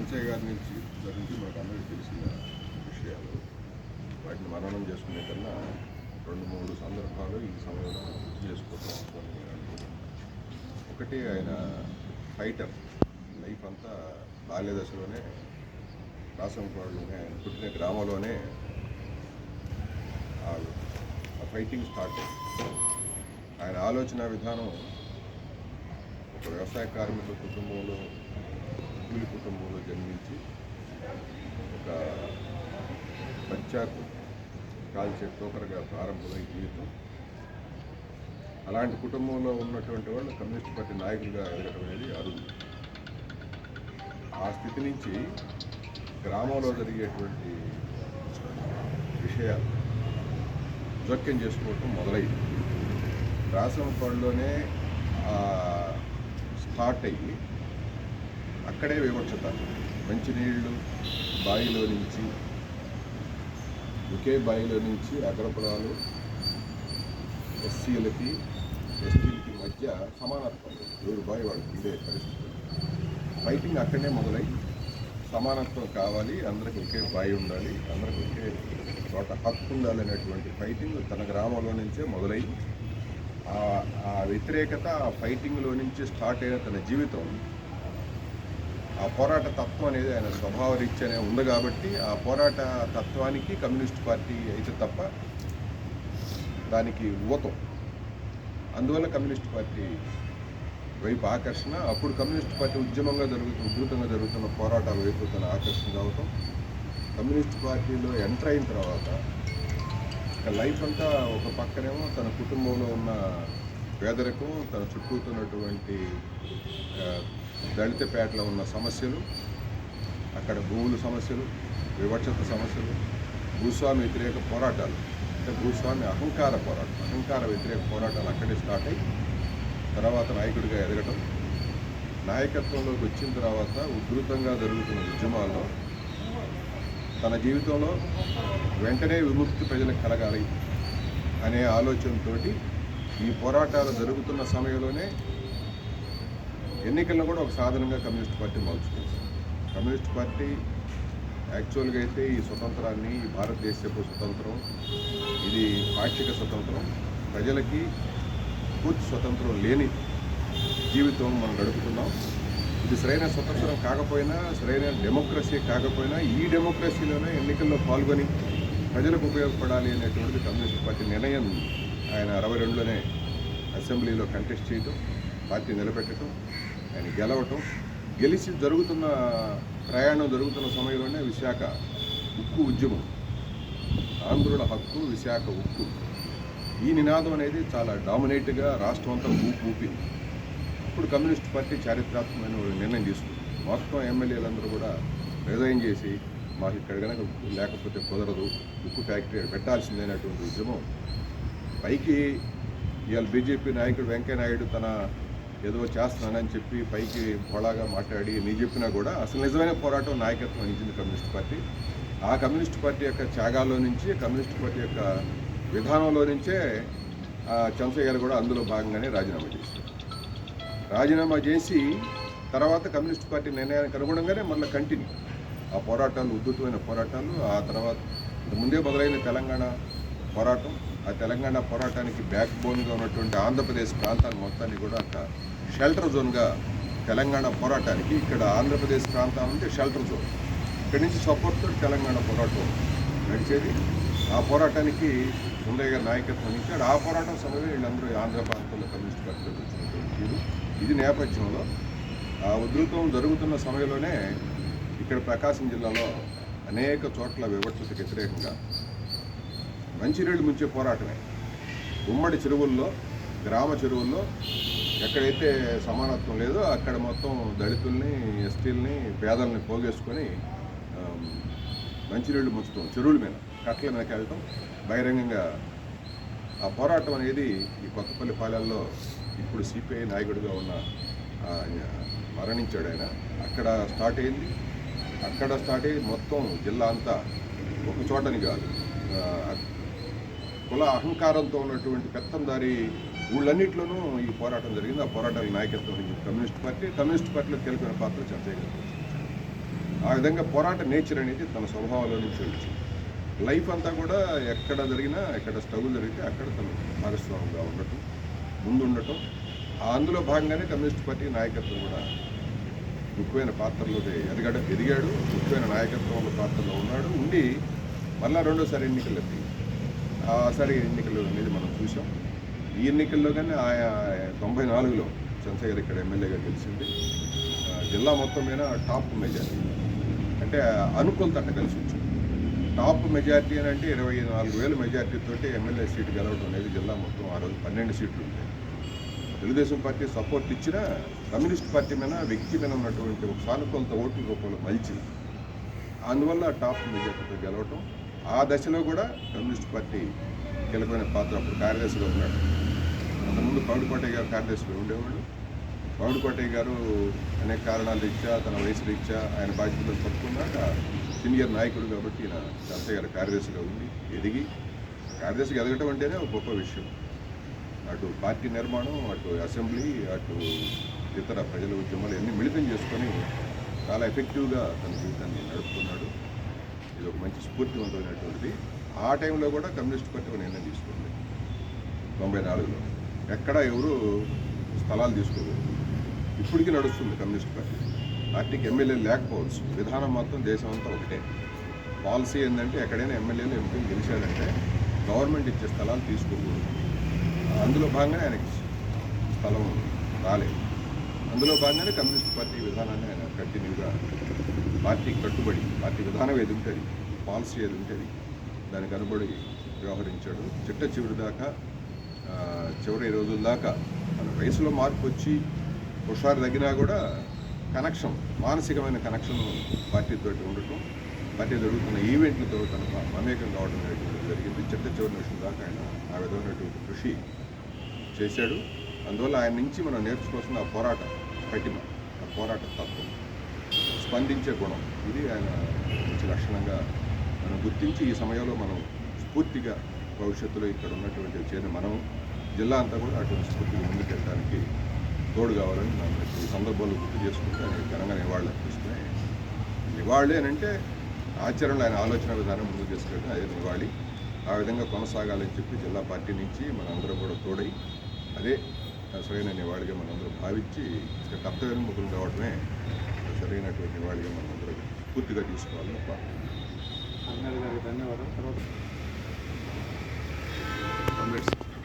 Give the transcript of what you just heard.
సంచయ్ గారి నుంచి గురించి మనకు అందరికీ తెలిసిన విషయాలు. వాటిని మననం చేసుకునే కన్నా రెండు మూడు సందర్భాలు ఈ సమయంలో గుర్తు చేసుకోవడం అవసరం ఒకటి ఆయన ఫైటర్. లైఫ్ అంతా బాల్య దశలోనే రాసంపాడులోనే ఆయన పుట్టిన గ్రామంలోనే ఆ ఫైటింగ్ స్టార్ట్ ఆయన ఆలోచన విధానం ఒక వ్యవసాయ కార్మిక కుటుంబంలో కూలి కుటుంబంలో జన్మించి ఒక ఇచ్చాకు కాల్చే టోకర్గా ప్రారంభమై జీవితం. అలాంటి కుటుంబంలో ఉన్నటువంటి వాళ్ళు కమ్యూనిస్ట్ పార్టీ నాయకులుగా ఎదగడం అనేది అరుదు ఆ స్థితి నుంచి గ్రామంలో జరిగేటువంటి విషయాలు జోక్యం చేసుకోవటం మొదలైంది. రాసంపాడులోనే స్టార్ట్ అయ్యి అక్కడే వివక్షత మంచినీళ్ళు బావిలో నుంచి ఒకే బావిలో నుంచి అగ్రపురాలు ఎస్సీలకి ఎస్టీలకి మధ్య సమానత్వం లేదు. ఎవరు వాళ్ళకి ఉండే పరిస్థితి ఫైటింగ్ అక్కడనే మొదలై సమానత్వం కావాలి అందరికి ఒకే బావి ఉండాలి అందరికి ఒకే చోట హక్కు ఉండాలి అనేటువంటి ఫైటింగ్ తన గ్రామంలో నుంచే మొదలై ఆ- ఆ వ్యతిరేకత ఆ ఫైటింగ్లో నుంచి స్టార్ట్ అయిన తన జీవితం ఆ పోరాట తత్వం అనేది ఆయన స్వభావ రీత్యానే ఉంది కాబట్టి ఆ పోరాట తత్వానికి కమ్యూనిస్ట్ పార్టీ అయితే తప్ప దానికి ఊతం. అందువల్ల కమ్యూనిస్ట్ పార్టీ వైపు ఆకర్షణ అప్పుడు కమ్యూనిస్ట్ పార్టీ ఉద్యమంగా జరుగుతున్న ఉధృతంగా జరుగుతున్న పోరాటాల వైపు తన ఆకర్షణ కావటం కమ్యూనిస్ట్ పార్టీలో ఎంటర్ అయిన తర్వాత ఇక లైఫ్ అంతా ఒక పక్కనేమో తన కుటుంబంలో ఉన్న పేదరికం తన చుట్టూతున్నటువంటి దళితపేటలో దళిత పేటలో ఉన్న సమస్యలు అక్కడ భూముల సమస్యలు వివక్షత సమస్యలు భూస్వామి వ్యతిరేక పోరాటాలు. అంటే భూస్వామి అహంకార పోరాటం అహంకార వ్యతిరేక పోరాటాలు అక్కడే స్టార్ట్ అయ్యి తర్వాత నాయకుడిగా ఎదగటం. నాయకత్వంలోకి వచ్చిన తర్వాత ఉధృతంగా జరుగుతున్న ఉద్యమాల్లో తన జీవితంలో వెంటనే విముక్తి ప్రజలకు కలగాలి అనే ఆలోచనతోటి ఈ పోరాటాలు జరుగుతున్న సమయంలోనే ఎన్నికల్లో కూడా ఒక సాధనంగా కమ్యూనిస్ట్ పార్టీ మలుచుకుంది. కమ్యూనిస్ట్ పార్టీ యాక్చువల్గా అయితే ఈ స్వతంత్రాన్ని ఈ భారతదేశపు స్వతంత్రం ఇది పాక్షిక స్వతంత్రం. ప్రజలకి పూర్తి స్వతంత్రం లేని జీవితం మనం గడుపుతున్నాం. ఇది సరైన స్వతంత్రం కాకపోయినా సరైన డెమోక్రసీ కాకపోయినా ఈ డెమోక్రసీలోనే ఎన్నికల్లో పాల్గొని ప్రజలకు ఉపయోగపడాలి అనేటువంటి కమ్యూనిస్ట్ పార్టీ నిర్ణయం. ఆయన అరవై రెండులోనే అసెంబ్లీలో కంటెస్ట్ చేయటం పార్టీ నిలబెట్టడం ఆయన గెలవటం గెలిచి జరుగుతున్న ప్రయాణం జరుగుతున్న సమయంలోనే విశాఖ ఉక్కు ఉద్యమం ఆంధ్రుల హక్కు విశాఖ ఉక్కు. ఈ నినాదం అనేది చాలా డామినేట్గా రాష్ట్రం అంతా ఊపి ఊపింది. అప్పుడు కమ్యూనిస్ట్ పార్టీ చారిత్రాత్మకమైన నిర్ణయం తీసుకుంది. మొత్తం ఎమ్మెల్యేలందరూ కూడా రిజైన్ చేసి మాకు ఇక్కడ కనుక లేకపోతే కుదరదు ఉక్కు ఫ్యాక్టరీ పెట్టాల్సిందైనటువంటి ఉద్యమం. పైకి ఇవాళ బీజేపీ నాయకుడు వెంకయ్య నాయుడు తన ఏదో చేస్తున్నానని చెప్పి పైకి బోళాగా మాట్లాడి నీ చెప్పినా కూడా అసలు నిజమైన పోరాటం నాయకత్వం వహించింది కమ్యూనిస్ట్ పార్టీ. ఆ కమ్యూనిస్ట్ పార్టీ యొక్క త్యాగాల్లో నుంచి కమ్యూనిస్ట్ పార్టీ యొక్క విధానంలో నుంచే ఆ, గారు కూడా అందులో భాగంగానే రాజీనామా చేశారు. రాజీనామా చేసి తర్వాత కమ్యూనిస్ట్ పార్టీ నిర్ణయానికి అనుగుణంగానే మళ్ళీ కంటిన్యూ ఆ పోరాటాలు ఉద్ధృతమైన పోరాటాలు ఆ తర్వాత ముందే మొదలైన తెలంగాణ పోరాటం ఆ తెలంగాణ పోరాటానికి బ్యాక్ బోన్గా ఉన్నటువంటి ఆంధ్రప్రదేశ్ ప్రాంతాన్ని మొత్తాన్ని కూడా అక్కడ షెల్టర్ జోన్గా తెలంగాణ పోరాటానికి ఇక్కడ ఆంధ్రప్రదేశ్ ప్రాంతం అంటే షెల్టర్ జోన్ ఇక్కడి నుంచి సపోర్ట్తో తెలంగాణ పోరాటం నడిచేది. ఆ పోరాటానికి ముందయ్య గారి నాయకత్వం ఇచ్చాడు ఆ పోరాటం సమయంలో వీళ్ళందరూ ఆంధ్ర ప్రాంతంలో కమ్యూనిస్ట్ పార్టీలో వచ్చినటువంటి ఇది నేపథ్యంలో ఆ ఉధృతం జరుగుతున్న సమయంలోనే ఇక్కడ ప్రకాశం జిల్లాలో అనేక చోట్ల వివక్షతకు వ్యతిరేకంగా మంచినీళ్ళు ముంచే పోరాటమే. ఉమ్మడి చెరువుల్లో గ్రామ చెరువుల్లో ఎక్కడైతే సమానత్వం లేదో అక్కడ మొత్తం దళితుల్ని ఎస్టీల్ని పేదల్ని పోగేసుకొని మంచినీళ్ళు ముంచుతాం చెరువుల మీద కట్టల మీదకి వెళ్ళటం బహిరంగంగా ఆ పోరాటం అనేది ఈ కొత్తపల్లి పాలెల్లో ఇప్పుడు సిపిఐ నాయకుడిగా ఉన్న మరణించాడు ఆయన. అక్కడ స్టార్ట్ అయింది. అక్కడ స్టార్ట్ అయ్యి మొత్తం జిల్లా అంతా ఒక చోటని కాదు. కుల అహంకారంతో ఉన్నటువంటి పెత్తందారి ఊళ్ళన్నింటిలోనూ ఈ పోరాటం జరిగింది. ఆ పోరాటానికి నాయకత్వం వహించింది కమ్యూనిస్ట్ పార్టీ. కమ్యూనిస్ట్ పార్టీలో కీలకమైన పాత్ర చర్చ ఆ విధంగా పోరాట నేచర్ అనేది తన స్వభావంలో నుంచి వచ్చింది. లైఫ్ అంతా కూడా ఎక్కడ జరిగినా ఎక్కడ స్ట్రగుల్ జరిగితే అక్కడ తను భాగస్వామిగా ఉండటం ముందు ఉండటం ఆ అందులో భాగంగానే కమ్యూనిస్ట్ పార్టీ నాయకత్వం కూడా ముఖ్యమైన పాత్రలో ఎదగడ ఎదిగాడు. ముఖ్యమైన నాయకత్వంలో పాత్రలో ఉన్నాడు. ఉండి మళ్ళా రెండోసారి ఎన్నికలు ఆసారి ఎన్నికలు అనేది మనం చూసాం. ఈ ఎన్నికల్లో కానీ ఆయా తొంభై నాలుగులో చంద్రశేఖర్ ఇక్కడ ఎమ్మెల్యేగా గెలిచింది. ఆ, జిల్లా మొత్తం మీద టాప్ మెజార్టీ. అంటే అనుకూలత అంటే కలిసి వచ్చింది. టాప్ మెజార్టీ అని అంటే ఇరవై నాలుగు వేల మెజార్టీతో ఎమ్మెల్యే సీటు గెలవడం అనేది జిల్లా మొత్తం ఆ రోజు పన్నెండు సీట్లు ఉంటాయి తెలుగుదేశం పార్టీ సపోర్ట్ ఇచ్చినా కమ్యూనిస్ట్ పార్టీ మీద వ్యక్తి మీద ఉన్నటువంటి ఒక సానుకూలత ఓట్ల రూపంలో మలిచింది. అందువల్ల టాప్ మెజార్టీతో గెలవటం ఆ దశలో కూడా కమ్యూనిస్ట్ పార్టీ కీలకమైన పాత్ర అప్పుడు కార్యదర్శిగా ఉన్నాడు. అంతకుముందు పౌడికోటయ్య గారు కార్యదర్శిగా ఉండేవాడు పౌడికోటయ్య గారు అనేక కారణాల రీత్యా తన వయసు రీత్యా ఆయన బాధ్యతలు పట్టుకున్నాక సీనియర్ నాయకుడు కాబట్టి ఈయన చంద్రయ్య గారు కార్యదర్శిగా ఉండి ఎదిగి కార్యదర్శిగా ఎదగటం అంటేనే ఒక గొప్ప విషయం. అటు పార్టీ నిర్మాణం అటు అసెంబ్లీ అటు ఇతర ప్రజల ఉద్యమాలు అన్నీ మిళితం చేసుకొని చాలా ఎఫెక్టివ్గా తన జీవితాన్ని నడుపుతున్నాడు ఇది ఒక మంచి స్ఫూర్తివంతమైనటువంటిది. ఆ టైంలో కూడా కమ్యూనిస్ట్ పార్టీ ఒక నిర్ణయం తీసుకుంది. తొంభై నాలుగులో. ఎక్కడ ఎవరు స్థలాలు తీసుకోకూడదు ఇప్పటికీ నడుస్తుంది కమ్యూనిస్ట్ పార్టీ. పార్టీకి ఎమ్మెల్యేలు లేకపోవచ్చు. విధానం మాత్రం దేశం అంతా ఒకటే. పాలసీ ఏంటంటే ఎక్కడైనా ఎమ్మెల్యేలు ఎంపీలు గెలిచారంటే గవర్నమెంట్ ఇచ్చే స్థలాలు తీసుకోకూడదు. అందులో భాగంగానే ఆయనకి స్థలం రాలేదు. అందులో భాగంగానే కమ్యూనిస్ట్ పార్టీ విధానాన్ని ఆయన కంటిన్యూగా పార్టీ కట్టుబడి పార్టీ విధానం ఏది ఉంటుంది పాలసీ ఏది ఉంటుంది దానికి అనుబడి వ్యవహరించాడు. చిట్ట చివరి దాకా చివరి రోజుల దాకా మన వయసులో మార్పు వచ్చి హుషారు తగ్గినా కూడా కనెక్షన్ మానసికమైన కనెక్షన్ పార్టీతో ఉండటం పార్టీ జరుగుతున్న ఈవెంట్లతో తన మమేకం కావడం అనేటువంటిది జరిగింది. చిట్ట చివరి నిమిషం దాకా ఆయన ఆ విధమైనటువంటి కృషి చేశాడు. అందువల్ల ఆయన నుంచి మనం నేర్చుకోవాల్సిన ఆ పోరాట కఠిన ఆ పోరాట తత్వం. స్పందించే గుణం. ఇది ఆయన మంచి లక్షణంగా మనం గుర్తించి ఈ సమయంలో మనం స్ఫూర్తిగా భవిష్యత్తులో ఇక్కడ ఉన్నటువంటి చేయని మనం జిల్లా అంతా కూడా అటువంటి స్ఫూర్తిగా ముందుకెళ్ళడానికి తోడు కావాలని మనం ఈ సందర్భంలో గుర్తు చేసుకుంటే ఆయన ఘనంగా నివాళులు అర్పిస్తున్నాయి. నివాళి అని అంటే ఆచరణలో ఆయన ఆలోచన విధానం ముందుకు తీసుకెళ్ళడం అదే నివాళి. ఆ విధంగా కొనసాగాలని చెప్పి జిల్లా పార్టీ నుంచి మనందరం కూడా తోడై అదే సరైన నివాళిగా మనందరం భావించి ఇక ముఖ్యం కావడమే సరైనటువంటి నివాళిగా మనందరం పూర్తిగా తీసుకోవాలని ధన్యవాదాలు. తర్వాత